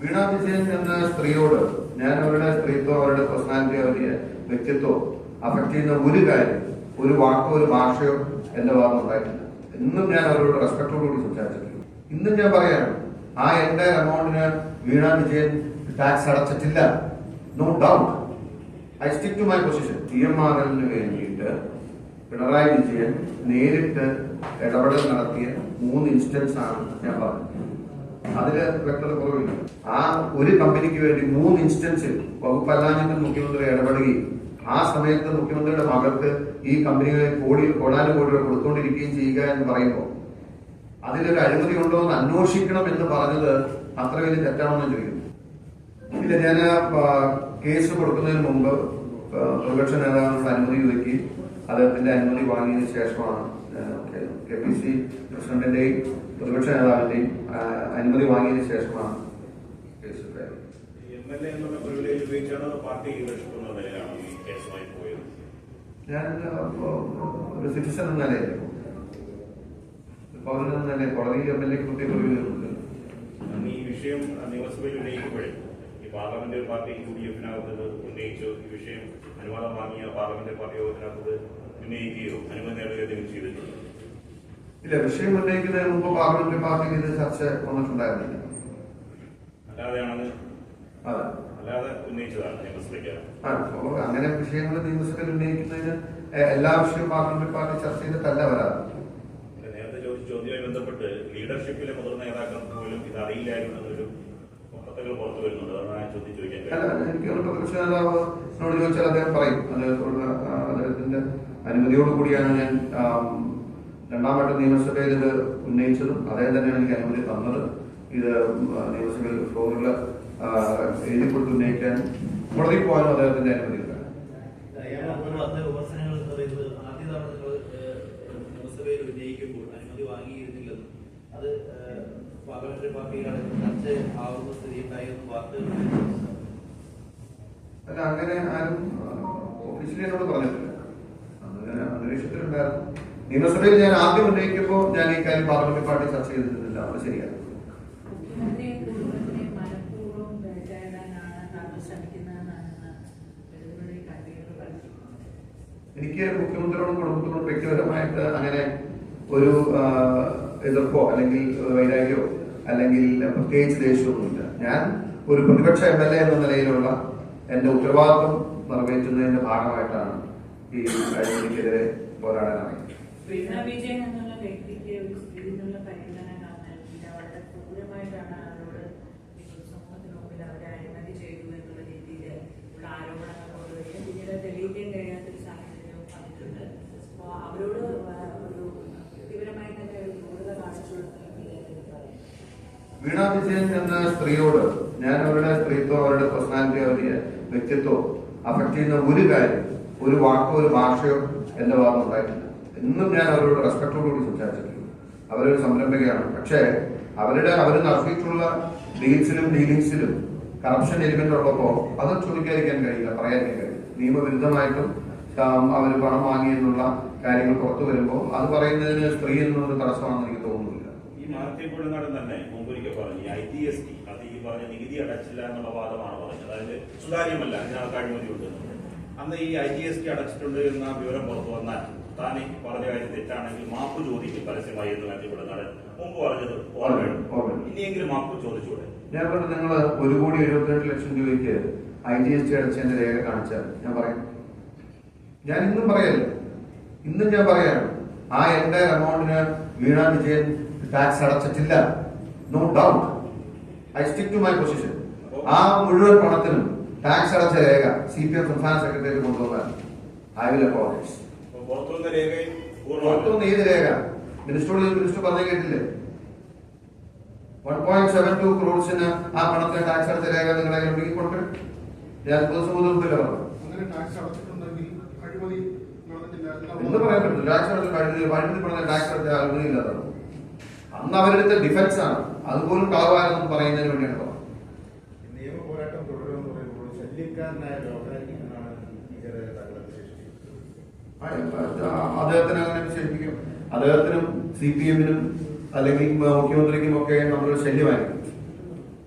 വീണ വിജയൻ എന്ന സ്ത്രീയോട് ഞാൻ അവരുടെ സ്ത്രീത്വം അവരുടെ പേഴ്സണാലിറ്റി അവരുടെ വ്യക്തിത്വം അഫക്ട് ചെയ്യുന്ന ഒരു കാര്യം ഒരു വാക്കോ ഒരു ഭാഷയോ എന്റെ ഭാഗമുണ്ടായിട്ടില്ല ഇന്നും ഞാൻ അവരോട് റെസ്പെക്ടോടുകൂടി സംസാരിച്ചിട്ടുണ്ട്. ഇന്നും ഞാൻ പറയാണ് ആ എന്റെ എമൗണ്ടിന് Veena Vijayan tax അടച്ചിട്ടില്ല. No doubt I stick to my position T M R എല്ലിന് വേണ്ടിയിട്ട് പിണറായി വിജയൻ നേരിട്ട് ഇടപെടൽ നടത്തിയ മൂന്ന് ഇൻസ്റ്റൻസ് ആണ് ഞാൻ പറഞ്ഞത്. അതിൽ വ്യക്തത കുറവില്ല. ആ ഒരു കമ്പനിക്ക് വേണ്ടി മൂന്ന് ഇൻസ്റ്റൻസിൽ വകുപ്പല്ലാഞ്ഞിട്ട് മുഖ്യമന്ത്രി ഇടപെടുകയും ആ സമയത്ത് മുഖ്യമന്ത്രിയുടെ മകൾക്ക് ഈ കമ്പനികളെ കോടി കോടാനും കോടി രൂപ കൊടുത്തുകൊണ്ടിരിക്കുകയും ചെയ്യുക എന്ന് പറയുമ്പോൾ അതിലൊരു അഴിമതി ഉണ്ടോ എന്ന് അന്വേഷിക്കണം എന്ന് പറഞ്ഞത് അത്ര വലിയ തെറ്റാണെന്ന് ചോദിക്കുന്നു ഇല്ല ഞാൻ കേസ് കൊടുക്കുന്നതിന് മുമ്പ് പ്രതിപക്ഷ നേതാവിനോട് അനുമതി ചോദിക്കുകയും അദ്ദേഹത്തിന്റെ അനുമതി വാങ്ങിയതിനു ശേഷമാണ് കെ പി സി പ്രസിഡന്റിന്റെയും പ്രതിപക്ഷ നേതാവിന്റെയും അനുമതി വാങ്ങിയതിനു ശേഷമാണ് case file M L A എന്നുള്ള പ്രിവിലേജ് ഉപയോഗിച്ചാണ് പാർട്ടി ലീഡർഷിപ്പ് എന്ന നിലയിലാണ് ഈ കേസുമായി പോയത്? ഞാൻ ഒരു സിറ്റിസൺ എന്ന നിലയിൽ പൗരൻ എന്ന നിലയിൽ കോടതി എം എൽ എ പ്രത്യേക അന്ന് ഈ വിഷയം നിയമസഭയിൽ ഉന്നയിക്കുമ്പോഴേ ഈ പാർലമെന്ററി പാർട്ടി യു ഡി എഫിനകത്ത് ഉന്നയിച്ചു. ഈ വിഷയം അനുവാദം വാങ്ങിയ പാർലമെന്ററി പാർട്ടി യോഗത്തിനകത്ത് ഉന്നയിക്കുകയോ അനുമതി നേടുകയോ ചെയ്തിട്ടുണ്ട്. ഇല്ല വിഷയം ഉന്നയിക്കുന്നതിന് മുമ്പ് പാർലമെന്ററി പാർട്ടിയിൽ ഇത് ചർച്ച വന്നിട്ടുണ്ടായിരുന്നില്ല. അതെ. അങ്ങനെ വിഷയങ്ങൾ നിയമസഭയിൽ ഉന്നയിക്കുന്നതിന് എല്ലാ വിഷയവും പാർലമെന്റ് പാർട്ടി ചർച്ച ചെയ്തിട്ടല്ല വരാറ് പിന്നെ നേരത്തെ ചോദിച്ച ചോദ്യവുമായി ബന്ധപ്പെട്ട് ലീഡർഷിപ്പിലെ മുതിർന്ന നേതാക്കൾക്ക് പോലും ഇത് അറിയില്ലായിരുന്നു എന്നൊരു വാർത്തകൾ പുറത്തു വരുന്നുണ്ട്. അതാണ് എനിക്ക് തോന്നുന്നു പ്രതിപക്ഷ നേതാവിനോട് ചോദിച്ചാൽ അദ്ദേഹം പറയും. അദ്ദേഹത്തോട് അദ്ദേഹത്തിന്റെ അനുമതിയോട് കൂടിയാണ് ഞാൻ രണ്ടാമത്തെ നിയമസഭയിൽ ഇത് ഉന്നയിച്ചതും അദ്ദേഹം തന്നെയാണ് എനിക്ക് അനുമതി തന്നത്. ഇത് നിയമസഭയിൽ ഫ്ലോറിൽ എഴുതി കൊടുത്ത് ഉന്നയിക്കാൻ കോടതിയിൽ പോകാനും അദ്ദേഹത്തിന്റെ അനുമതി ഇല്ല. അല്ല അങ്ങനെ ആരും ഓഫീസിൽ എന്നോട് പറഞ്ഞിട്ടില്ല. അങ്ങനെ അന്തരീക്ഷത്തിലുണ്ടായിരുന്നു നിയമസഭയിൽ ഞാൻ ആദ്യം ഉന്നയിക്കുമ്പോൾ ഞാൻ ഈ കാര്യം പാർലമെന്റ് പാർട്ടി ചർച്ച ചെയ്തിരുന്നില്ല. അത് ശരിയാണ്. എനിക്ക് മുഖ്യമന്ത്രിയോടും കുടുംബത്തോടും വ്യക്തിപരമായിട്ട് അങ്ങനെ ഒരു എതിർപ്പോ അല്ലെങ്കിൽ വൈരാഗ്യോ അല്ലെങ്കിൽ പ്രത്യേകിച്ച് ദേഷ്യമൊന്നുമില്ല. ഞാൻ ഒരു പ്രതിപക്ഷ എം എൽ എ എന്ന നിലയിലുള്ള എന്റെ ഉത്തരവാദിത്വം നിറവേറ്റുന്നതിന്റെ ഭാഗമായിട്ടാണ് ഈ അഴിമതിക്കെതിരെ പോരാടാനായത് വീണ വിജയൻ എന്നുള്ള വ്യക്തിക്ക് ഒരു സ്ത്രീന്നുള്ള പരിഗണന നൽകിയിട്ട് വളരെ ക്രൂരമായിട്ടാണ് അവരോട് സമൂഹത്തിന് മുമ്പിൽ അവരെ അഴിമതി ചെയ്തു എന്നുള്ള രീതിയിൽ ഉള്ള ആരോപണങ്ങൾ കൊണ്ടുവരികയും പിന്നീട് തെളിയിക്കാൻ കഴിയാത്തൊരു സാഹചര്യവും വന്നിട്ടുണ്ട്. അപ്പോൾ അവരോട് ഒരു വ്യക്തിപരമായി തന്നെ ഒരു ക്രൂരത കാണിച്ചു വീണ വിജയൻ എന്ന സ്ത്രീയോട് ഞാൻ അവരുടെ സ്ത്രീത്വം അവരുടെ പേഴ്സണാലിറ്റി അവരുടെ വ്യക്തിത്വം അഫക്ട് ചെയ്യുന്ന ഒരു കാര്യം ഒരു വാക്കോ ഒരു ഭാഷയോ എന്റെ ഭാഗം ഉണ്ടായിട്ടില്ല ഇന്നും ഞാൻ അവരോട് റെസ്പെക്ടോടുകൂടി സംസാരിച്ചിട്ടുണ്ട്. അവരൊരു സംരംഭകയാണ്. പക്ഷേ അവരുടെ അവർ നടത്തിയിട്ടുള്ള ഡീൽസിലും ഡീലിങ്സിലും കറപ്ഷൻ എലിമെന്റ് ഉള്ളപ്പോൾ അത് ചോദിക്കാതിരിക്കാൻ കഴിയില്ല പറയാൻ കഴിയില്ല. നിയമവിരുദ്ധമായിട്ടും അവർ പണം വാങ്ങിയെന്നുള്ള കാര്യങ്ങൾ പുറത്തു വരുമ്പോൾ അത് പറയുന്നതിന് സ്ത്രീ എന്നൊരു തടസ്സമാണെന്ന് എനിക്ക് തോന്നുന്നില്ല. ഈ പറഞ്ഞു ഈ പറഞ്ഞ വാദമാണ് അതായത് എന്നുള്ളത്. അന്ന് ഈ ഐ ടി എസ് ടി അടച്ചിട്ടുണ്ട് എന്ന വിവരം പുറത്തു വന്നാൽ താൻ ഈ പറഞ്ഞ കാര്യം തെറ്റാണെങ്കിൽ മാപ്പ് ചോദിക്കും പരസ്യമായി എന്ന് മാത്യപ്പെടുന്നാടൻ മുമ്പ് പറഞ്ഞത് ഓർമ്മയുണ്ട്. ഇനിയെങ്കിലും മാപ്പ് ചോദിച്ചൂടെ? ഞാൻ പറഞ്ഞു നിങ്ങൾ ഒരു കോടി എഴുപത്തിരണ്ട് ലക്ഷം രൂപയ്ക്ക് ഐ ജി എസ് ടി അടച്ചതിന്റെ രേഖ കാണിച്ചാൽ ഞാൻ പറയാം. ഞാൻ ഇന്നും പറയല്ലോ ഇന്നും ഞാൻ പറയാണ് ആ എന്റെ എമൗണ്ടിന് Veena Vijayan tax അടച്ചിട്ടില്ല. No doubt I stick to my position ആ മുഴുവൻ പണത്തിനും ടാക്സ് അടച്ച രേഖ സി പി എം സംസ്ഥാന സെക്രട്ടറി കൊണ്ടുവന്നാൽ ഐ വിൽ അപ്പോളൈസ് രേഖയും പുറത്തുനിന്ന് ഏത് രേഖ? മിനിസ്റ്ററോട് മിനിസ്റ്റർ പറഞ്ഞു കേട്ടില്ലേ? വൺ പോയിന്റ് സെവൻ ടു ക്രോഡ്സിന് ആ പണത്തിന് ടാക്സ് അടച്ച രേഖ നിങ്ങളെ ഉണ്ടെങ്കിൽ എന്ന് പറയാൻ പറ്റില്ല. ടാക്സ് അടച്ച വഴുതി പറഞ്ഞ ടാക്സ് അടച്ച ഇല്ലാതാണ് അന്ന് അവരെടുത്ത ഡിഫൻസ് ആണ്. അതുപോലും കളവാരെന്ന് പറയുന്നതിന് വേണ്ടിയാണ് പറഞ്ഞത് നിയമ പോരാട്ടം തുടരുമെന്ന് പറയുമ്പോൾ ശല്യക്കാരനായ ലോകാരി എന്നാണ് ടീച്ചറെ താങ്കൾ വിശേഷിപ്പിക്കുന്നത് ആ, അദ്ദേഹത്തിന് അങ്ങനെ വിശേഷിപ്പിക്കും അദ്ദേഹത്തിനും സി പി എമ്മിനും അല്ലെങ്കിൽ മുഖ്യമന്ത്രിക്കും ഒക്കെ നമ്മളൊരു ശല്യമായിരിക്കും.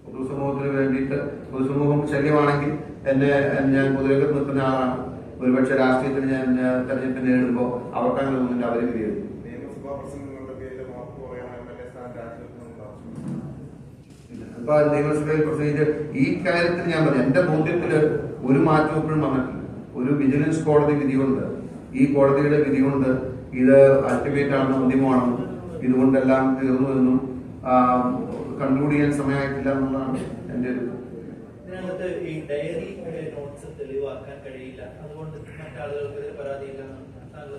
പൊതുസമൂഹത്തിന് വേണ്ടിയിട്ട് പൊതുസമൂഹം ശല്യമാണെങ്കിൽ എന്നെ ഞാൻ പൊതുരംഗത്ത് നിൽക്കുന്ന ആളാണ്. ഒരുപക്ഷെ രാഷ്ട്രീയത്തിന് ഞാൻ തെരഞ്ഞെടുപ്പ് നേരിടുമ്പോൾ അവർക്ക് അങ്ങനെ അവർ അവരെ നിയമസഭാ ഇപ്പൊ നിയമസഭയിൽ പ്രസംഗിച്ച് ഈ കാര്യത്തിൽ ഞാൻ പറഞ്ഞു എന്റെ ബോധ്യത്തിൽ ഒരു മാറ്റം ഇപ്പോഴും വന്നിട്ടില്ല. ഒരു വിജിലൻസ് കോടതി വിധിയുണ്ട് ഈ കോടതിയുടെ വിധി കൊണ്ട് ഇത് അൾട്ടിമേറ്റ് ആണെന്ന് അന്തിമമാണ് ഇതുകൊണ്ടെല്ലാം തീർന്നു എന്നും കൺക്ലൂഡ് ചെയ്യാൻ സമയമായിട്ടില്ല എന്നുള്ളതാണ് എന്റെ ഒരു ഇതിനകത്ത് ഈ ഡയറി നോട്ട്സ് തെളിവാക്കാൻ അതുകൊണ്ട്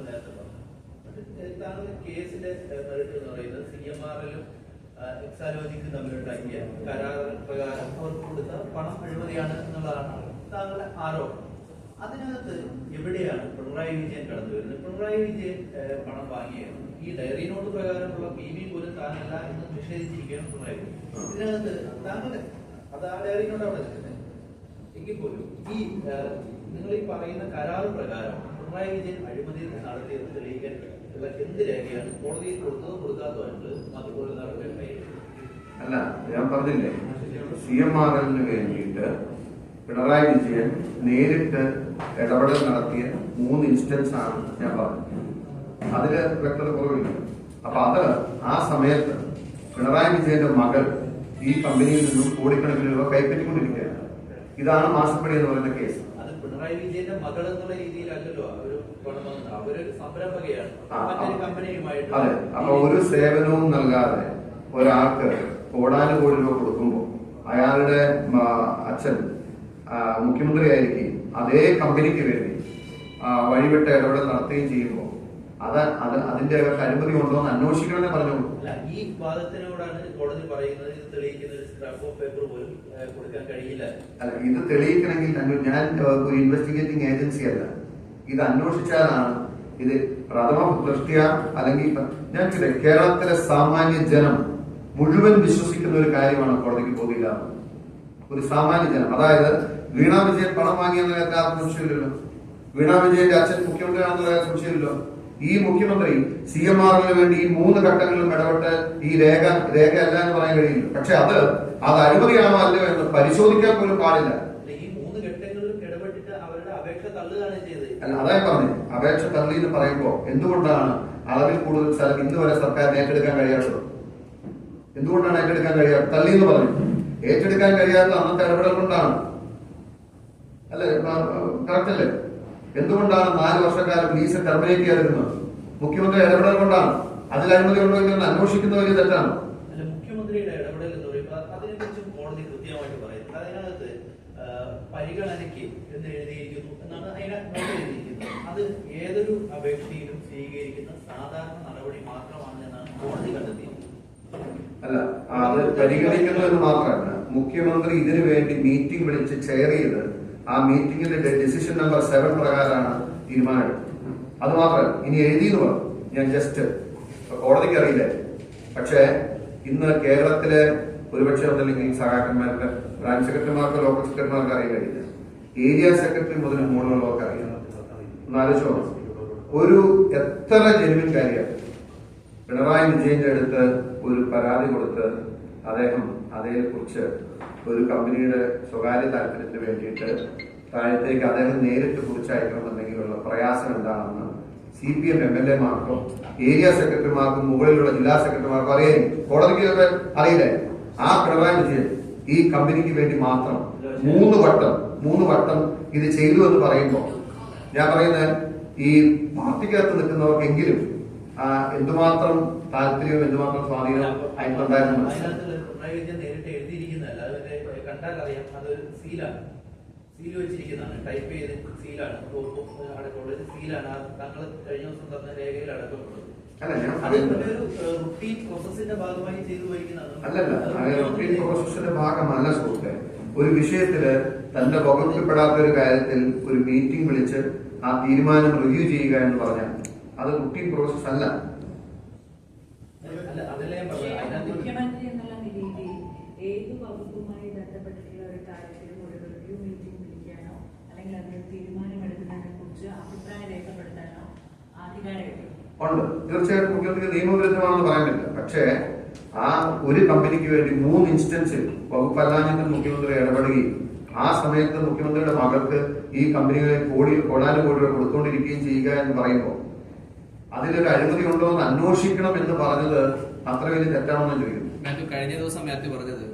നേരത്തെ കരാർ പ്രകാരം അവർ കൊടുത്ത പണം അഴിമതിയാണ് എന്നുള്ളതാണ് താങ്കളുടെ ആരോപണം. അതിനകത്ത് എവിടെയാണ് പിണറായി വിജയൻ കടന്നു വരുന്നത്? പിണറായി വിജയൻ പണം വാങ്ങിയാണ് ഈ ഡയറി നോട്ട് പ്രകാരമുള്ള പി ബി പോലും താനല്ല എന്ന് നിഷേധിച്ചിരിക്കുകയാണ് പിണറായി വിജയൻ. ഇതിനകത്ത് താങ്കൾ അത് ആ ഡയറി നോട്ട് അവിടെ നിൽക്കുന്നത് എങ്കിൽ പോലും ഈ നിങ്ങൾ ഈ പറയുന്ന കരാർ പ്രകാരം പിണറായി വിജയൻ അഴിമതി നടത്തിയത് തെളിയിക്കാൻ എന്ത് രേഖയാണ് കോടതിയിൽ കൊടുത്തതോ കൊടുക്കാത്തതായിട്ട് അതുപോലെ നടത്തേണ്ട അല്ല ഞാൻ പറഞ്ഞില്ലേ? സി എം ആർ എല്ലിന് വേണ്ടിയിട്ട് പിണറായി വിജയൻ നേരിട്ട് ഇടപെടൽ നടത്തിയ മൂന്ന് ഇൻസ്റ്റൻസ് ആണ് ഞാൻ പറഞ്ഞത്. അതിൽ വ്യക്തത കുറവില്ല. അപ്പൊ അത് ആ സമയത്ത് പിണറായി വിജയന്റെ മകൾ ഈ കമ്പനിയിൽ നിന്നും കോടിക്കണക്കിന് രൂപ കൈപ്പറ്റിക്കൊണ്ടിരിക്കുകയാണ്. ഇതാണ് മാസപ്പടി എന്ന് പറയുന്ന കേസ് പിണറായി വിജയന്റെ മകൾ എന്നുള്ള രീതിയിലല്ലല്ലോ അതെ. അപ്പൊ ഒരു സേവനവും നൽകാതെ ഒരാൾക്ക് കോടാനുകോടി രൂപ കൊടുക്കുമ്പോൾ അയാളുടെ അച്ഛൻ ആ, മുഖ്യമന്ത്രിയായിരിക്കും. അതേ കമ്പനിക്ക് വേണ്ടി വഴിവിട്ട് ഇടപെടൽ നടത്തുകയും ചെയ്യുമ്പോൾ. അത് അത് അതിന്റെ അനുമതി ഉണ്ടോ എന്ന് അന്വേഷിക്കണമെന്ന് പറഞ്ഞു അല്ല ഈ വാദത്തിനോടാണ് കോടതി പറയുന്നത്. ഇത് തെളിയിക്കുന്ന ഒരു സ്ക്രാപ്പ് ഓഫ് പേപ്പർ പോലും കൊടുക്കാൻ കഴിയില്ല. അല്ല ഇത് തെളിയിക്കണമെങ്കിൽ ഞാൻ ഒരു ഇൻവെസ്റ്റിഗേറ്റിംഗ് ഏജൻസി അല്ല. ഇത് അന്വേഷിച്ചാലാണ് ഇത് പ്രഥമ ദൃഷ്ടിയ അല്ലെങ്കിൽ ഞാൻ ചില കേരളത്തിലെ സാമാന്യ ജനം മുഴുവൻ വിശ്വസിക്കുന്ന ഒരു കാര്യമാണ് കോടതിക്ക് പോകില്ല ഒരു സാമാന്യ ജനം അതായത് വീണ വിജയൻ പണം വാങ്ങിയെന്ന കാര്യത്തിൽ ആർക്കും സംശയമില്ലല്ലോ വീണ വിജയന്റെ അച്ഛൻ മുഖ്യമന്ത്രിയാണെന്നുള്ള കാര്യം സംശയമില്ലല്ലോ ഈ മുഖ്യമന്ത്രി സി എം ആറിന് വേണ്ടി ഈ മൂന്ന് ഘട്ടങ്ങളിലും ഇടപെട്ട് ഈ രേഖ രേഖ അല്ല എന്ന് പറയാൻ കഴിയില്ല. പക്ഷെ അത് അത് അഴിമതിയാണോ അല്ലയോ എന്ന് പരിശോധിക്കാൻ പോലും പാടില്ല. അല്ല, അതായി പറഞ്ഞു അപേക്ഷ തള്ളി എന്ന് പറയുമ്പോൾ എന്തുകൊണ്ടാണ് അളവിൽ കൂടുതൽ സ്ഥലം ഇന്ന് വരെ സർക്കാരിന് ഏറ്റെടുക്കാൻ കഴിയാത്തത്? എന്തുകൊണ്ടാണ് ഏറ്റെടുക്കാൻ കഴിയാത്തത്? തള്ളി എന്ന് പറഞ്ഞു. ഏറ്റെടുക്കാൻ കഴിയാത്ത അന്നത്തെ ഇടപെടൽ കൊണ്ടാണ് അല്ലേ? കറക്റ്റല്ലേ എന്തുകൊണ്ടാണ് നാല് വർഷക്കാലം ലീസ് ടെർമിനേറ്റ് ചെയ്തിരുന്നത്? മുഖ്യമന്ത്രി ഇടപെടൽ കൊണ്ടാണ്. അതിൽ അനുമതി ഉണ്ടോ എന്ന് അന്വേഷിക്കുന്ന വലിയ തെറ്റാണ്. അല്ല മുഖ്യമന്ത്രിയുടെ ഇടപെടൽ എന്ന് പറയുമ്പോൾ അതിനെക്കുറിച്ചും കോടതി കൃത്യമായിട്ട് പറയുന്നത് അതിനകത്ത് പരിഗണനയ്ക്ക് എന്ന് എഴുതിയിരിക്കുന്നു എന്നാണ് അതിനകത്ത് എഴുതിയിരിക്കുന്നത്. അത് ഏതൊരു അപേക്ഷയിലും സ്വീകരിക്കുന്ന സാധാരണ നടപടി മാത്രമാണ് എന്നാണ് കോടതി കണ്ടെത്തിയത് അല്ല അത് പരിഗണിക്കുന്നത് മാത്രമല്ല മുഖ്യമന്ത്രി ഇതിനു വേണ്ടി മീറ്റിംഗ് വിളിച്ച് ചെയർ ചെയ്ത് ആ മീറ്റിംഗിന്റെ ഡിസിഷൻ നമ്പർ സെവൻ പ്രകാരമാണ് തീരുമാനമെടുത്തത്. അത് മാത്രം ഇനി എഴുതിയെന്ന് പറഞ്ഞു ഞാൻ ജസ്റ്റ് കോടതിക്ക് അറിയില്ല. പക്ഷേ ഇന്ന് കേരളത്തിലെ ഒരുപക്ഷെ ഒന്നല്ലെങ്കിൽ സഹാക്കന്മാർക്ക് ബ്രാഞ്ച് സെക്രട്ടറിമാർക്ക് ലോക്കൽ സെക്രട്ടറിമാർക്ക് അറിയാൻ കഴിയില്ല. ഏരിയ സെക്രട്ടറി മുതൽ മുകളിലുള്ളവർക്ക് അറിയാം. ഒരു എത്ര ജെനുവിൻ കാര്യമാണ് പിണറായി വിജയന്റെ അടുത്ത് ഒരു പരാതി കൊടുത്ത് അദ്ദേഹം അതേക്കുറിച്ച് ഒരു കമ്പനിയുടെ സ്വകാര്യ താല്പര്യത്തിന് വേണ്ടിയിട്ട് താഴത്തേക്ക് അദ്ദേഹം നേരിട്ട് കുറിച്ചയക്കണമെന്നുണ്ടെങ്കിലുള്ള പ്രയാസം എന്താണെന്ന് C P M M L എമാർക്കും area സെക്രട്ടറിമാർക്കും മുകളിലുള്ള ജില്ലാ സെക്രട്ടറിമാർക്കും അറിയാം കോടതിക്ക് ഇതൊക്കെ അറിയില്ലേ ആ പിണറായി വിജയൻ ഈ കമ്പനിക്ക് വേണ്ടി മാത്രം മൂന്ന് വട്ടം മൂന്ന് വട്ടം ഇത് ചെയ്തു എന്ന് പറയുമ്പോൾ ഞാൻ പറയുന്നത് ഈ പാർട്ടിക്കകത്ത് നിൽക്കുന്നവർക്കെങ്കിലും എന്തുമാത്രം താല്പര്യവും എന്തുമാത്രം സ്വാധീനവും അതിനുണ്ടായിരുന്നു മനസ്സിലാവും. അതിനകത്ത് പിണറായി വിജയൻ നേരിട്ട് എഴുതിയിരിക്കുന്നതല്ല അതിന്റെ കണ്ടാൽ അറിയാം അതൊരു സീലാണ്. സീൽ വെച്ചിരിക്കുന്നതാണ്. ടൈപ്പ് ചെയ്ത് സീലാണ്. അടക്കമുള്ള സീലാണ്. താങ്കൾ കഴിഞ്ഞ ദിവസം തന്ന രേഖയിൽ അടക്കമുള്ളത് റുട്ടീൻ പ്രോസസ്സിന്റെ ഭാഗമായി ചെയ്തു ഭാഗമല്ല സുഹൃത്തെ. ഒരു വിഷയത്തിൽ തന്റെ വകുപ്പിൽപ്പെടാത്ത ഒരു കാര്യത്തിൽ ഒരു മീറ്റിംഗ് വിളിച്ച് ആ തീരുമാനം റിവ്യൂ ചെയ്യുക എന്ന് പറഞ്ഞാൽ അത് റുട്ടീൻ പ്രോസസ് അല്ല. അല്ല അതല്ല ഞാൻ പറഞ്ഞത് അതിനകത്ത് മുഖ്യമന്ത്രി എന്നുള്ള രീതിയിൽ ഏത് വകുപ്പുമായി ബന്ധപ്പെട്ടിട്ടുള്ള ഒരു കാര്യത്തിലും ഒരു റിവ്യൂ മീറ്റിംഗ് വിളിക്കാനോ അല്ലെങ്കിൽ അതിന് തീരുമാനമെടുക്കുന്നതിനെ കുറിച്ച് അഭിപ്രായം രേഖപ്പെടുത്താനോ അധികാരമില്ല ഉണ്ട്. തീർച്ചയായിട്ടും മുഖ്യമന്ത്രി നിയമവിരുദ്ധമാണെന്ന് പറയാൻ പറ്റില്ല പക്ഷേ ആ ഒരു കമ്പനിക്ക് വേണ്ടി മൂന്ന് ഇൻസ്റ്റൻസിൽ വകുപ്പല്ലാഞ്ഞിട്ട് മുഖ്യമന്ത്രി ഇടപെടുകയും ആ സമയത്ത് മുഖ്യമന്ത്രിയുടെ മകൾക്ക് ഈ കമ്പനികളെ കോടി കോടാനുകോടി രൂപ കൊടുത്തുകൊണ്ടിരിക്കുകയും ചെയ്യുക എന്ന് പറയുമ്പോൾ അതിലൊരു അഴിമതി ഉണ്ടോ എന്ന് അന്വേഷിക്കണം എന്ന് പറഞ്ഞത് അത്ര വലിയ തെറ്റാണെന്ന് ചോദിക്കുന്നു. മാത്യു കഴിഞ്ഞ ദിവസം മാത്യു പറഞ്ഞത്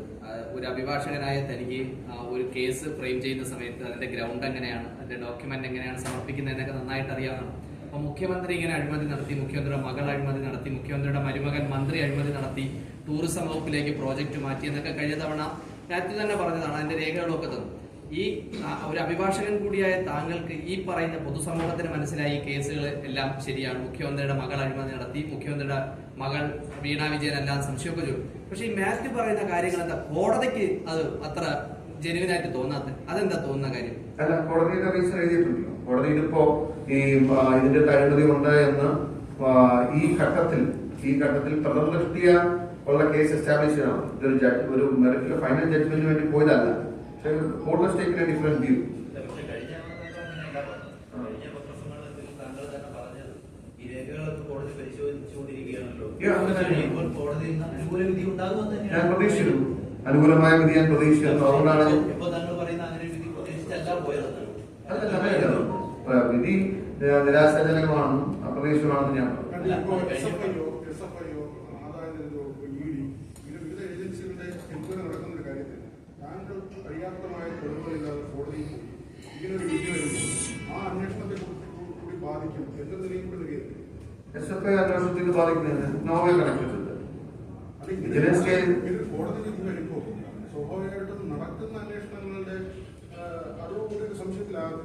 ഒരു അഭിഭാഷകനായ തനിക്ക് ആ, ഒരു കേസ് ഫ്രെയിം ചെയ്യുന്ന സമയത്ത് അതിന്റെ ഗ്രൗണ്ട് എങ്ങനെയാണ് അതിന്റെ ഡോക്യുമെന്റ് എങ്ങനെയാണ് സമർപ്പിക്കുന്നതെന്നൊക്കെ നന്നായിട്ട് അറിയാവുന്നതാണ് അപ്പൊ മുഖ്യമന്ത്രി ഇങ്ങനെ അഴിമതി നടത്തി മുഖ്യമന്ത്രിയുടെ മകൾ അഴിമതി നടത്തി മുഖ്യമന്ത്രിയുടെ മരുമകൻ മന്ത്രി അഴിമതി നടത്തി ടൂറിസം വകുപ്പിലേക്ക് പ്രോജക്റ്റ് മാറ്റി എന്നൊക്കെ കഴിഞ്ഞ തവണ രാത്രി തന്നെ പറഞ്ഞതാണ് അതിന്റെ രേഖകളൊക്കെ തന്നു. ഈ ഒരു അഭിഭാഷകൻ കൂടിയായ താങ്കൾക്ക് ഈ പറയുന്ന പൊതുസമൂഹത്തിന് മനസ്സിലായി ഈ കേസുകൾ എല്ലാം ശരിയാണ്. മുഖ്യമന്ത്രിയുടെ മകൾ അഴിമതി നടത്തി മുഖ്യമന്ത്രിയുടെ മകൾ വീണ വിജയൻ എല്ലാം സംശയമൊക്കെ ചോദിച്ചു. പക്ഷെ ഈ മാത്യു പറയുന്ന കാര്യങ്ങൾ എന്താ? കോടതിക്ക് അത് അത്ര ജെനുവിനായിട്ട് തോന്നാത്ത അതെന്താ തോന്നുന്ന കാര്യം? അല്ല കോടതിയുടെ റീസൺ എഴുതിയിട്ടുണ്ടല്ലോ കോടതിയിൽ ഇപ്പോ ഈ ഇതിന്റെ അഴിമതി ഉണ്ട് എന്ന് ഈ ഘട്ടത്തിൽ ഈ ഘട്ടത്തിൽ പ്രഥമ ദൃഷ്ടിയ ഉള്ള കേസ് എസ്റ്റാബ്ലിഷ് ചെയ്യണം ഇതൊരു ജഡ്ജ് ഒരു മെറിറ്റിലെ ഫൈനൽ ജഡ്ജ്മെന്റിന് വേണ്ടി പോയതല്ല. പക്ഷേ കോടതി ടേക്കിന് ഡിഫറെന്റ് വ്യൂ കോടതി ഞാൻ പ്രതീക്ഷിക്കുന്നു. അനുകൂലമായ വിധി ഞാൻ പ്രതീക്ഷിക്കുന്നു. അതുകൊണ്ടാണ് ഇപ്പൊ ആ, നിരാശാജനകമാണെന്നും അപ്രതീക്ഷിതമാണെന്നും ഞാൻ പര്യാപ്തമായ തെളിവുകളില്ലാതെ കോടതിയിൽ പോയി. ഇങ്ങനൊരു വിധി വരുമ്പോൾ ആ അന്വേഷണത്തെ കുറിച്ച് കൂടി ബാധിക്കും എന്ത് എസ് എഫ് ഐ ബാധിക്കുന്നത് നോവൽ കോടതി വിധി വരുമ്പോൾ സ്വാഭാവികമായിട്ടും നടക്കുന്ന അന്വേഷണങ്ങളുടെ അതോടുകൂടി ഒരു സംശയത്തിലാകും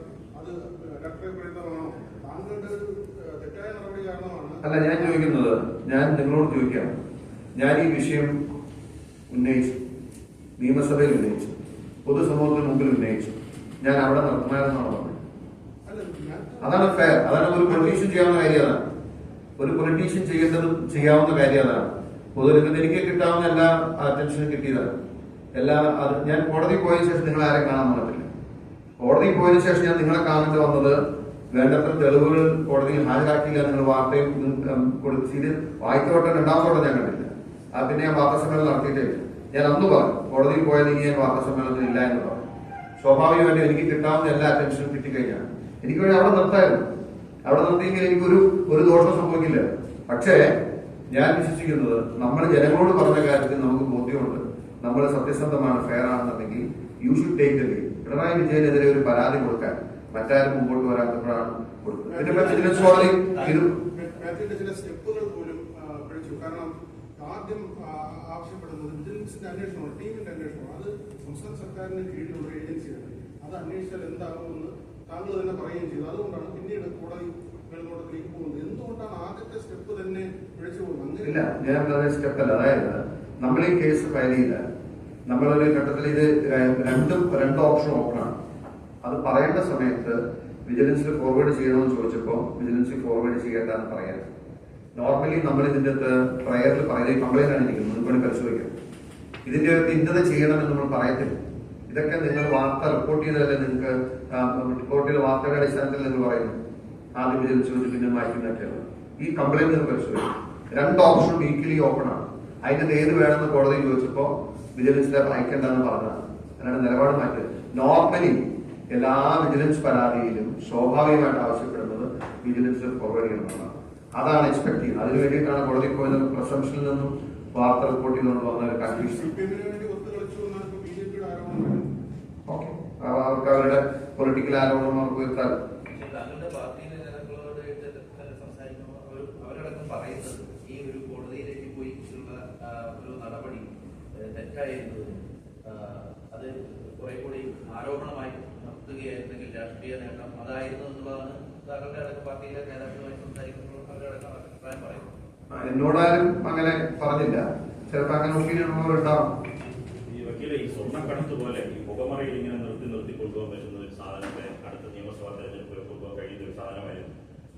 അല്ല ഞാൻ ചോദിക്കുന്നത് ഞാൻ നിങ്ങളോട് ചോദിക്കാം. ഞാൻ ഈ വിഷയം ഉന്നയിച്ചു. നിയമസഭയിൽ ഉന്നയിച്ചു. പൊതുസമൂഹത്തിന് മുമ്പിൽ ഉന്നയിച്ചു. ഞാൻ അവിടെ നിർത്തണമെന്നാണ് പറഞ്ഞത് അതാണ് ഫെയർ അതാണ് ഒരു പൊളിറ്റീഷ്യൻ ചെയ്യാവുന്ന കാര്യം അതാണ്. ഒരു പൊളിറ്റീഷ്യൻ ചെയ്യേണ്ടതും ചെയ്യാവുന്ന കാര്യം അതാണ്. പൊതുരംഗത്ത് എനിക്ക് കിട്ടാവുന്ന എല്ലാ അറ്റൻഷനും കിട്ടിയതാണ്. എല്ലാ അത് ഞാൻ കോടതി പോയതിനു ശേഷം നിങ്ങൾ ആരെ കാണാൻ വന്നിട്ടില്ല കോടതി പോയതിനു ശേഷം ഞാൻ നിങ്ങളെ കാണേണ്ടി വന്നത് വേണ്ടത്ര തെളിവുകൾ കോടതിയിൽ ഹാജരാക്കിയില്ല നിങ്ങൾ വാർത്തയും കൊടുത്തിട്ട് വായിക്കോട്ടെ രണ്ടാമത്തോടെ ഞാൻ കണ്ടില്ല. ആ പിന്നെ ഞാൻ വാർത്താസമ്മേളനം നടത്തിയിട്ടില്ല. ഞാൻ അന്ന് പറഞ്ഞു കോടതിയിൽ പോയാൽ ഇനി ഞാൻ വാർത്താസമ്മേളനത്തിൽ ഇല്ല എന്ന് പറഞ്ഞു. സ്വാഭാവികമായിട്ടും എനിക്ക് കിട്ടാവുന്ന എല്ലാ അറ്റൻഷനും കിട്ടിക്കഴിഞ്ഞാൽ എനിക്ക് വേണ്ടി അവിടെ നിർത്തായിരുന്നു. അവിടെ നിർത്തിയെങ്കിൽ എനിക്കൊരു ഒരു ദോഷം സംഭവിക്കില്ല. പക്ഷേ ഞാൻ വിശ്വസിക്കുന്നത് നമ്മൾ ജനങ്ങളോട് പറഞ്ഞ കാര്യത്തിൽ നമുക്ക് ബോധ്യമുണ്ട്. നമ്മൾ സത്യസന്ധമാണ് ഫെയർ ആണെന്നുണ്ടെങ്കിൽ you should take the lead Pinarayi വിജയനെതിരെ ഒരു പരാതി കൊടുക്കാൻ മറ്റാരും മുമ്പോട്ട് വരാത്തപ്പോഴാണ് കൊടുക്കുന്നത് കോടതി ഇത് ചില സ്റ്റെപ്പുകൾ പോലും പിഴച്ചു കാരണം ആദ്യം ആ, ആവശ്യപ്പെടുന്നത് വിജിലൻസിന്റെ അന്വേഷണമാണ് ടീമിന്റെ അന്വേഷണം അത് സംസ്ഥാന സർക്കാരിന് കീഴിലുള്ള ഒരു ഏജൻസിയാണ്. അത് അന്വേഷിച്ചാൽ എന്താകുമെന്ന് താങ്കൾ തന്നെ പറയുകയും ചെയ്തു. അതുകൊണ്ടാണ് പിന്നീട് കോടതി പോകുന്നത്. എന്തുകൊണ്ടാണ് ആദ്യത്തെ സ്റ്റെപ്പ് തന്നെ പിഴച്ചു പോകുന്നത്? ഇല്ല ഞാൻ സ്റ്റെപ്പ് സ്റ്റെപ്പല്ല. അതായത് നമ്മൾ ഈ കേസ് ഫയൽ ചെയ്ത നമ്മളൊരു ഘട്ടത്തിൽ ഇത് രണ്ടും രണ്ട് ഓപ്ഷൻ ഓപ്പണാണ് അത് പറയേണ്ട സമയത്ത് വിജിലൻസിൽ ഫോർവേഡ് ചെയ്യണമെന്ന് ചോദിച്ചപ്പോൾ വിജിലൻസിൽ ഫോർവേഡ് ചെയ്യേണ്ടെന്ന് പറയാൻ നോർമലി നമ്മൾ ഇതിന്റെ അകത്ത് പ്രയറിൽ പറയുന്നത് കംപ്ലൈന്റ് ആണ് ഇരിക്കുന്നത്. മുൻപണി പരിശോധിക്കാം. ഇതിന്റെ അകത്ത് ഇന്നത് ചെയ്യണമെന്ന് നമ്മൾ പറയത്തില്ല. ഇതൊക്കെ നിങ്ങൾ വാർത്ത റിപ്പോർട്ട് ചെയ്തതല്ലേ നിങ്ങൾക്ക് റിപ്പോർട്ടിൽ ചെയ്ത വാർത്തയുടെ അടിസ്ഥാനത്തിൽ നിങ്ങൾ പറയുന്നു ആദ്യം വിജിലൻസ് ചോദിച്ചു പിന്നെ മാറ്റുന്നൊക്കെയാണ് ഈ നിങ്ങൾ പരിശോധിക്കും. രണ്ട് ഓപ്ഷനും ഈക്വലി ഓപ്പൺ ആണ്. അതിന്റെ ഏത് വേണമെന്ന് കോടതി ചോദിച്ചപ്പോ വിജിലൻസിലെ അയക്കേണ്ടെന്ന് പറഞ്ഞതാണ്. അതിനാണ് നിലപാട് മാറ്റിയത്. നോർമലി എല്ലാ വിജിലൻസ് പരാതിയിലും സ്വാഭാവികമായിട്ട് ആവശ്യപ്പെടുന്നത് വിജിലൻസിൽ ഫോർവേഡ് ചെയ്യണമെന്നാണ്. അതാണ് എക്സ്പെക്ട് ചെയ്യുന്നത്. അതിനു വേണ്ടിയിട്ടാണ് കോടതി പോയത്. പ്രസംഷനിൽ നിന്നും വാർത്ത റിപ്പോർട്ട് ചെയ്തുകൊണ്ട് വന്ന ഒരു കൺഫ്യൂഷൻ. ഓക്കെ. അവർക്ക് അവരുടെ പൊളിറ്റിക്കൽ ആരോപണം അവർക്ക് ഉയർത്താൻ പക്ഷെ താങ്കളുടെ പാർട്ടിയിലെ നേതാക്കളോട് തന്നെ സംസാരിക്കുമ്പോൾ അവർ അവരടക്കം പറയുന്നത് ഈ ഒരു കോടതിയിലേക്ക് പോയി ഉള്ള ആ, ഒരു നടപടി ആ, അത് കുറെ കൂടി ആരോപണമായി നടത്തുകയായിരുന്നെങ്കിൽ രാഷ്ട്രീയ നേട്ടം അതായിരുന്നു എന്നുള്ളതാണ് താങ്കളുടെ അടക്കം പാർട്ടിയിലെ നേതാക്കളുമായി സംസാരിക്കുമ്പോൾ അടക്കം അഭിപ്രായം പറയുന്നത്. എന്നോടാരും അങ്ങനെ പറഞ്ഞില്ല. ചിലപ്പോൾ അങ്ങനെ ഒപ്പീനിയൻ ഉള്ളവരുണ്ടാവും ഈ വക്കീലെ ഈ സ്വർണക്കടത്ത് പോലെ ഈ പുകമറയിൽ ഇങ്ങനെ നിർത്തി നിർത്തി കൊണ്ടുപോകാൻ പറ്റുന്ന ഒരു സാധനത്തെ അടുത്ത നിയമസഭാ തെരഞ്ഞെടുപ്പിൽ കൊണ്ടുപോകാൻ കഴിയുന്ന ഒരു സാധനമായിരുന്നു.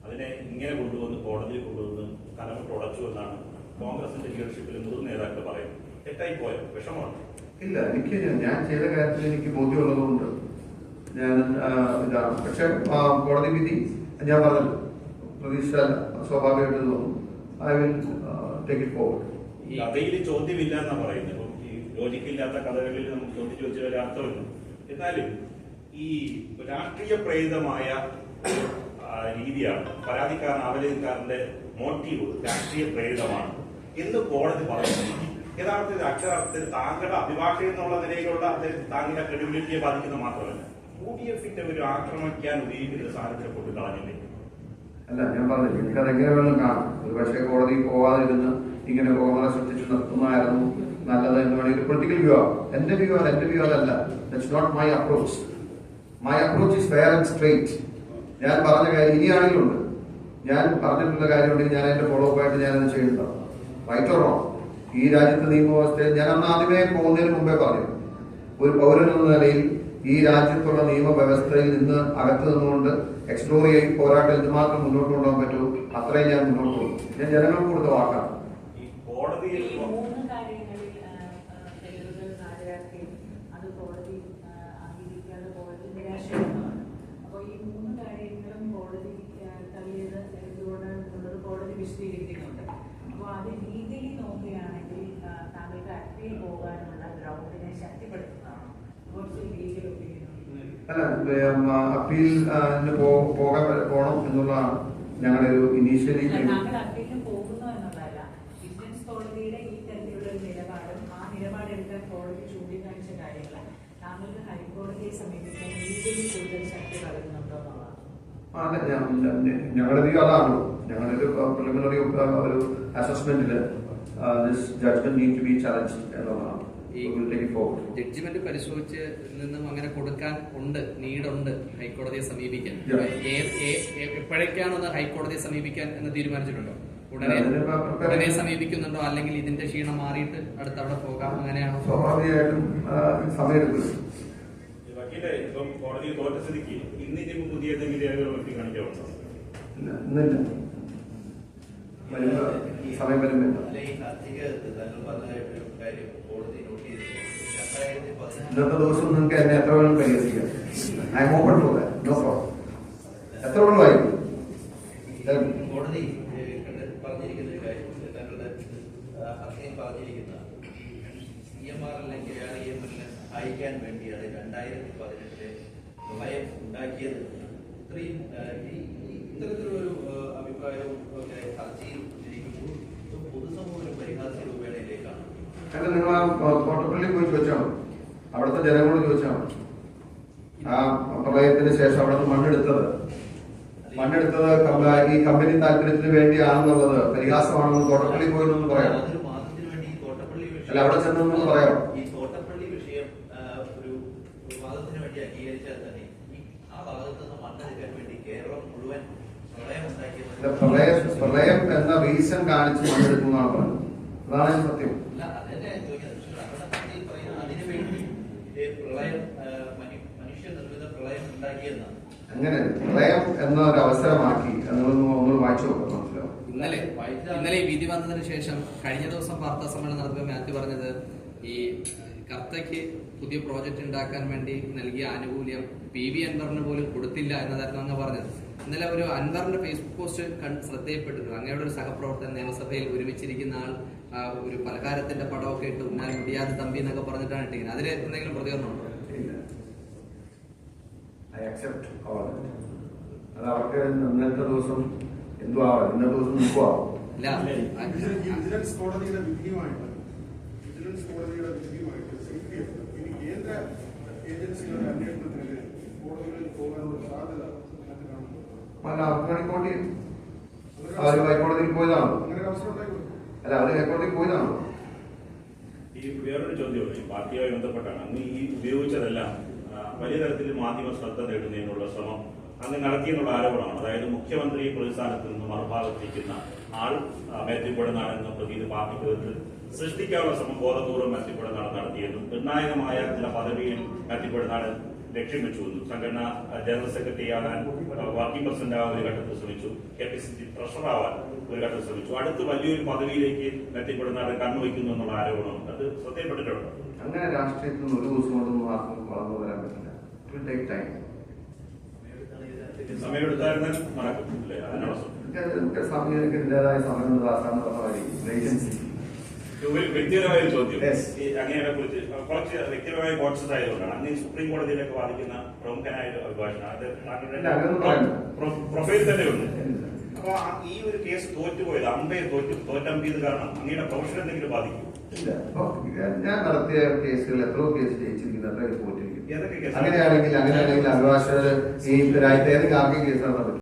അതിനെ ഇങ്ങനെ കൊണ്ടുവന്ന് കോടതിയിൽ കൊണ്ടുവന്ന് കലം തുടച്ചു എന്നാണ് കോൺഗ്രസിന്റെ ലീഡർഷിപ്പിൽ മുതിർന്ന നേതാക്കൾ പറയുന്നത്. തെറ്റായി പോയോ വിഷമമാണ് ഇല്ല എനിക്ക് ഞാൻ ചെയ്ത കാര്യത്തിൽ എനിക്ക് ബോധ്യമുള്ളതുകൊണ്ട് ഞാൻ ഇതാണ്. പക്ഷെ കോടതി വിധി ഞാൻ പറഞ്ഞു പ്രതീക്ഷ സ്വാഭാവികമായിട്ട് തോന്നും I will take it forward ഈ കഥയിൽ ചോദ്യമില്ല എന്നാ പറയുന്നത്. ഇപ്പം ഈ ലോജിക്കില്ലാത്ത കഥകളിൽ നമുക്ക് ചോദ്യം ചോദിച്ചാൽ ഒരു അർത്ഥമില്ല. എന്നാലും ഈ രാഷ്ട്രീയ പ്രേരിതമായ രീതിയാണ് പരാതിക്കാരൻ ആവലക്കാരന്റെ മോട്ടീവ് രാഷ്ട്രീയ പ്രേരിതമാണ്. എന്ന് കോടതി പറയുന്നു? യഥാർത്ഥത്തിൽ അക്ഷരാർത്ഥത്തിൽ താങ്കളുടെ അഭിഭാഷകൻ എന്നുള്ള നിലയിലുള്ള അദ്ദേഹം താങ്കളുടെ ക്രെഡിബിലിറ്റിയെ ബാധിക്കുന്ന മാത്രമല്ല യു ഡി എഫിന്റെ ഒരു ആക്രമിക്കാൻ ഉപയോഗിക്കുന്ന സാഹചര്യം കൊണ്ട് കളഞ്ഞില്ലേ? അല്ല ഞാൻ പറഞ്ഞില്ല എനിക്ക് എങ്ങനെ വേണം കാണാം. ഒരു പക്ഷേ കോടതിയിൽ പോവാതിരുന്ന് ഇങ്ങനെ കോമറ സൃഷ്ടിച്ച് നിർത്തുന്നതായിരുന്നു നല്ലത് എന്ന് വേണമെങ്കിൽ പൊളിറ്റിക്കൽ വ്യൂ ആവും. എന്റെ വ്യൂ ആണ് എന്റെ വ്യൂ അതല്ല. That's not my approach my approach is fair and straight ഞാൻ പറഞ്ഞ കാര്യം ഇനിയാണെങ്കിലുണ്ട്. ഞാൻ പറഞ്ഞിട്ടുള്ള കാര്യം ഉണ്ടെങ്കിൽ ഞാൻ അതിന്റെ ഫോളോ അപ്പ് ആയിട്ട് ഞാനത് ചെയ്യുന്നുണ്ടാവും. റൈറ്റ് ഓർ റോങ് ഈ രാജ്യത്തെ നിയമവ്യവസ്ഥയിൽ ഞാൻ അന്ന് ആദ്യമേ പോകുന്നതിന് മുമ്പേ പറഞ്ഞു. ഒരു പൗരൻ എന്ന നിലയിൽ ഈ രാജ്യത്തുള്ള നിയമവ്യവസ്ഥയിൽ നിന്ന് അകത്ത് നിന്നുകൊണ്ട് എക്സ്പ്ലോർ ചെയ്ത് പോരാട്ടം എന്തുമാത്രം മുന്നോട്ട് കൊണ്ടുപോകാൻ പറ്റുമോ അത്രയും ഞാൻ മുന്നോട്ട് പോകും. ഞാൻ ജനങ്ങൾക്ക് കൊടുത്ത വാക്കാണ്. വിശദീകരിക്കുന്നുണ്ട്. അപ്പോൾ അത് രീതിയിൽ നോക്കുകയാണെങ്കിൽ പോകാനുള്ള ഗ്രൗണ്ടിനെ ശക്തിപ്പെടുത്തുന്നതാണ്? ഒപ്പീനിയൻ അല്ല അപ്പീൽ പോകാൻ പോകണം എന്നുള്ളതാണ് ഞങ്ങളുടെ ഒരു ഇനീഷ്യലി അതെ ഞങ്ങളുടെ വ്യൂ അതാണല്ലോ. ഞങ്ങളുടെ ഒരു പ്രിലിമിനറി ഒരു അസസ്മെന്റിൽ this judgment need to be challenged and it forward. Judgment പരിശോധിച്ച് നിന്നും അങ്ങനെ കൊടുക്കാൻ ഉണ്ട് നീടുണ്ട് ഹൈക്കോടതിയെ സമീപിക്കാൻ. എപ്പോഴൊക്കെയാണൊന്ന് ഹൈക്കോടതിയെ സമീപിക്കാൻ എന്ന് തീരുമാനിച്ചിട്ടുണ്ടോ? ഉടനെ ഉടനെ സമീപിക്കുന്നുണ്ടോ? അല്ലെങ്കിൽ ഇതിന്റെ ക്ഷീണം മാറിയിട്ട് അടുത്ത അവിടെ പോകാം? അങ്ങനെയാണോ? സ്വാഭാവികമായിട്ടും സമയമെടുക്കും ഇപ്പം കോടതി തോറ്റ സ്ഥിതിക്ക് ഇന്നിനി പുതിയ എന്തെങ്കിലും സമയം വരുമ്പോ അല്ല ഈ കാർത്തികത്ത് താങ്കൾ പറഞ്ഞ ഒരു കാര്യം കോടതി നോട്ട് ചെയ്തിട്ടുണ്ട്. രണ്ടായിരത്തി പതിനാറ് ഇന്നത്തെ ദിവസം നിങ്ങൾക്ക് എന്നെ എത്ര വേണം പരിഹസിക്കാം I'm open for that no problem എത്ര വേണം വായിക്കും കോടതി ഏഹ്, കണ്ട് പറഞ്ഞിരിക്കുന്ന ഒരു കാര്യം താങ്കളുടെ ഹർജിയിൽ പറഞ്ഞിരിക്കുന്ന സി എം ആർ അല്ലെങ്കിൽ ആർ ഇ എമ്മിനെ സഹായിക്കാൻ വേണ്ടിയാണ് രണ്ടായിരത്തി പതിനെട്ടിലെ പ്രളയം ഉണ്ടാക്കിയത്. ഇത്രയും ഏഹ്, ഈ- ഈ ഇത്തരത്തിലൊരു അഭിപ്രായവും ഒക്കെ ഹർജിയിൽ ഇരിക്കുമ്പോൾ ഇത് പൊതുസമൂഹം ഒരു പരിഹാസ്യ രൂപേണയിലേക്കാണ് അല്ല നിങ്ങൾ ആ തോട്ടപ്പള്ളി പോയി ചോദിച്ചാൽ അവിടുത്തെ ജനങ്ങളോട് ചോദിച്ചാൽ ആ പ്രളയത്തിന് ശേഷം അവിടുത്തെ മണ്ണെടുത്തത്? മണ്ണെടുത്തത് ഈ കമ്പനി താല്പര്യത്തിന് വേണ്ടിയാണെന്നുള്ളത് പരിഹാസമാണെന്ന് തോട്ടപ്പള്ളി പോയി പറയാം അല്ല, അവിടെ ചെന്നു പറയാമോ? ഈ തോട്ടപ്പള്ളി വിഷയം ആ, ഒരു ഒരു വാദത്തിന് വേണ്ടി അംഗീകരിച്ചാൽ തന്നെ ഈ ആ ഭാഗത്ത് നിന്ന് മണ്ണെടുക്കാൻ വേണ്ടി കേരളം മുഴുവൻ പ്രളയം ഇത് ഉണ്ടാക്കിയത് പ്രളയം പ്രളയം എന്ന റീസൺ കാണിച്ച് മണ്ണെടുക്കുന്നതാണ് പറഞ്ഞത്. അതാണ് ഞാൻ സത്യം. അങ്ങനെ പ്രളയം എന്ന? ഒരു അവസരമാക്കി എന്നൊന്നും ഒന്ന് വായിച്ചു നോക്കണം ഇന്നലെ ഇന്നലെ ഈ വിധി വന്നതിന് ശേഷം കഴിഞ്ഞ ദിവസം വാർത്താ സമ്മേളനം നടത്തുമ്പോൾ മാത്യു പറഞ്ഞത് ഈ കർത്തയ്ക്ക് പുതിയ പ്രോജക്റ്റ് ഉണ്ടാക്കാൻ വേണ്ടി നൽകിയ ആനുകൂല്യം പി വി അൻവറിന് പോലും കൊടുത്തില്ല എന്നതായിരുന്നു അങ്ങ് പറഞ്ഞത്. ഇന്നലെ ഒരു അൻവറിന്റെ ഫേസ്ബുക്ക് പോസ്റ്റ് കണ്ട് ശ്രദ്ധയിൽപ്പെട്ടിരുന്നു. അങ്ങയുടെ ഒരു സഹപ്രവർത്തകൻ നിയമസഭയിൽ ഒരുമിച്ചിരിക്കുന്ന ആൾ ഒരു പലഹാരത്തിന്റെ പടമൊക്കെ ഇട്ട് ഉന്നാൽ മുടിയാതെ തമ്പി എന്നൊക്കെ പറഞ്ഞിട്ടാണ് ഇട്ടിരിക്കുന്നത്. അതിലെ എന്തെങ്കിലും പ്രതികരണം ഉണ്ടോ? ഐ അക്സെപ്റ്റ് ഓൾ അത് അവർക്ക് ഇന്നത്തെ ദിവസം എന്തു ആവാം. ഇന്നത്തെ ദിവസം നിൽക്കും ആവാം വിജിലൻസ് കോടതിയുടെ വിധിയുമായിട്ട് വിജിലൻസ് കോടതിയുടെ വിധിയുമായിട്ട് സി പി എഫ് ഇനി കേന്ദ്ര ഏജൻസികളുടെ അന്വേഷണത്തിന് കോടതികളിൽ പോകാനുള്ള സാധ്യത അല്ല അവർക്ക് ഹൈക്കോടതി അവർ ഹൈക്കോടതിയിൽ പോയതാണോ? അല്ല അവർ ഹൈക്കോടതിയിൽ പോയതാണോ? ഈ വേറൊരു ചോദ്യമുണ്ട്. ഈ പാർട്ടിയുമായി ബന്ധപ്പെട്ടാണ്. അങ്ങ് ഈ ഉപയോഗിച്ചതെല്ലാം വലിയ തരത്തിൽ മാധ്യമ ശ്രദ്ധ നേടുന്നതിനുള്ള ശ്രമം അങ്ങ് നടത്തിയെന്നുള്ള ആരോപണമാണ്. അതായത് മുഖ്യമന്ത്രി പ്രതിസ്ഥാനത്ത് നിന്ന് മറുഭാഗത്തിരിക്കുന്ന ആൾ ആ, മെത്തിപ്പെടുന്നതാണെന്ന പാർട്ടി പാർട്ടിക്ക് സൃഷ്ടിക്കാനുള്ള ശ്രമം ബോധപൂർവം മെത്തിപ്പെടുന്നതാണ് നടത്തിയെന്നും നിർണായകമായ ചില പദവിയിൽ മെത്തിപ്പെടുന്നതാണ് ലക്ഷ്യം വെച്ചുവെന്നും സംഘടന ആ, ജനറൽ സെക്രട്ടറി ആകാൻ വർക്കിംഗ് പ്രസിഡന്റ് ആകാൻ ഒരു ഘട്ടത്തിൽ ശ്രമിച്ചു. K P C C treasurer ആവാൻ ഒരു ഘട്ടത്തിൽ ശ്രമിച്ചു. അടുത്ത് വലിയൊരു പദവിയിലേക്ക് എത്തിപ്പെടുന്ന എത്തിപ്പെടുന്നതാണ് കണ്ണുവയ്ക്കുന്നു എന്നുള്ള ആരോപണമുണ്ട്. അത് ശ്രദ്ധയപ്പെട്ടിട്ടുണ്ട് അങ്ങനെ രാഷ്ട്രീയത്തിൽ നിന്ന് ഒരു ദിവസം കൊണ്ടൊന്നും ആർക്കും വളർന്നു വരാൻ പറ്റില്ല. സമയമെടുത്തായിരുന്നാൽ നടക്കും അല്ലേ അതിനാണ് സമയത്തിന്റെതായ സമയം ദാസാന്ന് പറഞ്ഞ വ്യക്തിപരമായ ചോദ്യം. കുറിച്ച് കുറച്ച് വ്യക്തിപരമായ കോൺഷ്യസ് ആയതുകൊണ്ടാണ്. അന്ന് ഈ സുപ്രീം കോടതിയിലൊക്കെ വാദിക്കുന്ന പ്രമുഖനായ ഒരു അഭിഭാഷകൻ അത്. പ്രൊഫൈൽ തന്നെ ഉണ്ട് അപ്പൊ ഈ ഒരു കേസ് തോറ്റുപോയത് അമ്പയെ തോറ്റു തോറ്റമ്പിയത് കാരണം അങ്ങയുടെ പ്രൊഫഷൻ എന്തെങ്കിലും ബാധിക്കും? ഞാൻ- നടത്തിയ കേസുകൾ എത്രയോ കേസ് ജയിച്ചിരിക്കുന്നു ഏതൊക്കെ കേസ് അങ്ങനെയാണെങ്കിൽ അങ്ങനെയാണെങ്കിൽ അഭിഭാഷകർ ഈ രാജ്യത്തെ ഏതെങ്കിലും ആർക്കും കേസ് നടത്താൻ പറ്റും